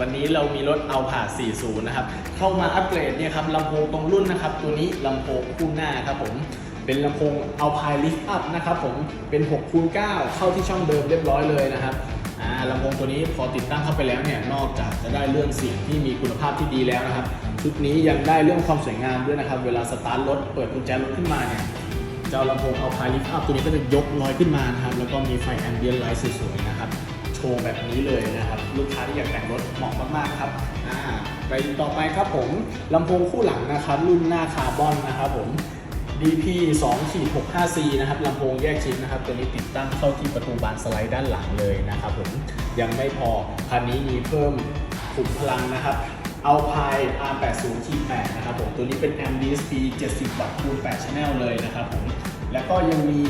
วันนี้เรามีรถเอาผ่า 40 นะครับ เข้ามาอัปเกรดเนี่ยครับลำโพงตรงรุ่นนะครับ ตัวนี้ลำโพงคู่หน้าครับผม เป็นลำโพงเอาพายลิฟต์อัพนะครับผม เป็น6คูณ9เข้าที่ช่องเดิมเรียบร้อยเลยนะครับอ่าลำโพงตัวนี้พอติดตั้งเข้าไปแล้วเนี่ยนอกจากจะได้เรื่องเสียงที่มีคุณภาพที่ดีแล้วนะครับชุดนี้ยังได้เรื่องความสวยงามด้วยนะครับ เวลาสตาร์ทรถเปิดกุญแจรถขึ้นมาเนี่ยเจ้าลำโพงเอาพายลิฟต์อัพตัวนี้ก็จะยกลอยขึ้นมานะครับแล้วก็มีไฟแอมเบียนไลท์สวยๆนะครับ โชว์แบบนี้เลยนะครับลูกค้าที่อยากแต่งรถเหมาะมากๆครับอ่าไปต่อไปครับผมลำโพงคู่หลังนะครับ รุ่นหน้าคาร์บอนนะครับผม DP 2 65 C นะครับลำโพงแยกชิ้นนะครับ ตัวนี้ติดตั้งเข้าที่ประตูบานสไลด์ด้านหลังเลยนะครับผมยังไม่พอคันนี้มีเพิ่มขุมพลังนะครับเอาพาย R80 8นะครับผมตัวนี้เป็น m DSP 70 วัตต์คูณ8 Channel เลยนะครับผมแล้วก็ยังมี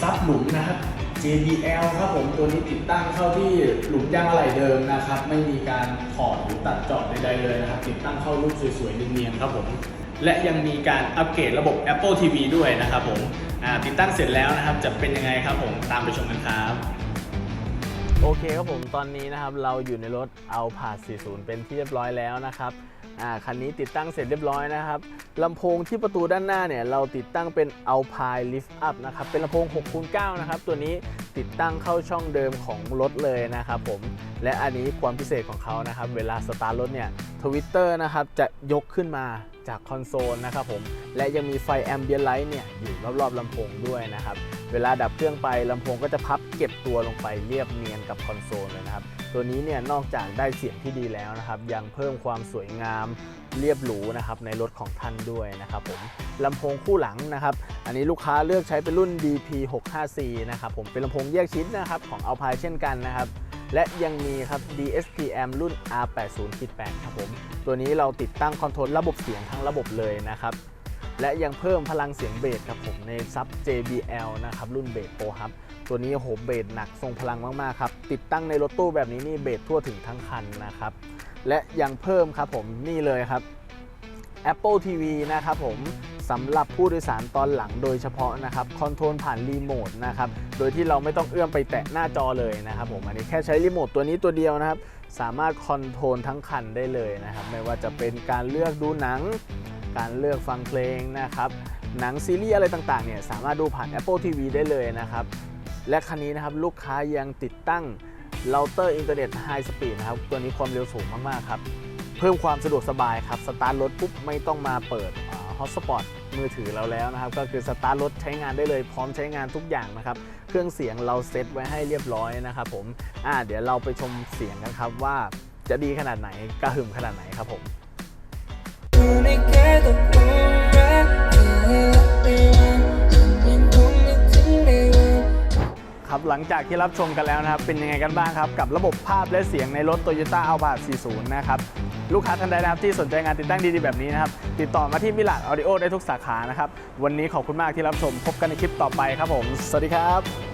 ซับหลุมนะครับ JBL ครับผมตัวนี้ติดตั้งเข้าที่หลุมยางอะไหล่เดิมนะครับ ไม่มีการถอดหรือตัดเจาะใดๆเลยนะครับ ติดตั้งเข้ารูปสวยๆเนียนๆครับผมและยังมีการอัปเกรดระบบ Apple TV ด้วยนะครับผมติดตั้งเสร็จแล้วนะครับ จะเป็นยังไงครับผมตามไปชมกันครับ โอเคครับผมตอนนี้นะครับ เราอยู่ในรถเอาผา40 เป็นที่เรียบร้อยแล้วนะครับ อ่าคันนี้ติดตั้งเสร็จเรียบร้อยนะครับลำโพงที่ประตูด้านหน้าเนี่ยเราติดตั้งเป็น Alpine Lift Up นะครับเป็นลำโพง6คูณ9นะครับตัวนี้ติดตั้งเข้าช่องเดิมของรถเลยนะครับผมและอันนี้ความพิเศษของเขานะครับเวลาสตาร์ทรถเนี่ยทวิตเตอร์นะครับจะยกขึ้นมาจากคอนโซลนะครับผมและยังมีไฟแอมเบียนไลท์เนี่ยอยู่รอบๆลำโพงด้วยนะครับ เวลาดับเครื่องไปลำโพงก็จะพับเก็บตัวลงไปเรียบเนียนกับคอนโซลเลยนะครับ ตัวนี้เนี่ยนอกจากได้เสียงที่ดีแล้วนะครับ ยังเพิ่มความสวยงามเรียบหรูนะครับในรถของท่านด้วยนะครับผมลำโพงคู่หลังนะครับ อันนี้ลูกค้าเลือกใช้เป็นรุ่น DP65C นะครับผมเป็นลำโพงแยกชิ้นนะครับของ Alpine เช่นกันนะครับและยังมีครับ DSPM รุ่น R80-8 ครับผม ตัวนี้เราติดตั้งคอนโทรลระบบเสียงทั้งระบบเลยนะครับ และยังเพิ่มพลังเสียงเบสครับผมในซับ JBL นะครับรุ่นเบสโปรครับตัวนี้โหเบสหนักทรงพลังมากๆครับติดตั้งในรถตู้แบบนี้นี่เบสทั่วถึงทั้งคันนะครับและยังเพิ่มครับผมนี่เลยครับ Apple TV นะครับผมสำหรับผู้โดยสารตอนหลังโดยเฉพาะนะครับคอนโทรลผ่านรีโมทนะครับโดยที่เราไม่ต้องเอื้อมไปแตะหน้าจอเลยนะครับผมอันนี้แค่ใช้รีโมทตัวนี้ตัวเดียวนะครับสามารถคอนโทรลทั้งคันได้เลยนะครับไม่ว่าจะเป็นการเลือกดูหนัง การเลือกฟังเพลงนะครับ หนังซีรีส์อะไรต่างๆเนี่ยสามารถดูผ่าน Apple TV ได้เลยนะครับ และคันนี้นะครับลูกค้ายังติดตั้งเราเตอร์อินเทอร์เน็ตไฮสปีดนะครับ ตัวนี้ความเร็วสูงมาก ๆ ครับ เพิ่มความสะดวกสบายครับ สตาร์ทรถปุ๊บไม่ต้องมาเปิดฮอตสปอตมือถือเราแล้วนะครับ ก็คือสตาร์ทรถใช้งานได้เลยพร้อมใช้งานทุกอย่างนะครับ เครื่องเสียงเราเซตไว้ให้เรียบร้อยนะครับผมอ่าเดี๋ยวเราไปชมเสียงกันครับว่าจะดีขนาดไหนกระหึ่มขนาดไหนครับผม ครับหลังจากที่รับชมกันแล้วนะครับ เป็นยังไงกันบ้างครับ กับระบบภาพและเสียงในรถ Toyota a l p a 40 นะครับ ลูกค้าท่านใดนะครับที่สนใจงานติดตั้งดีๆแบบนี้นะครับ ติดต่อมาที่มิลาดออดิโอได้ทุกสาขานะครับ วันนี้ขอบคุณมากที่รับชมพบกันในคลิปต่อไปครับผม สวัสดีครับ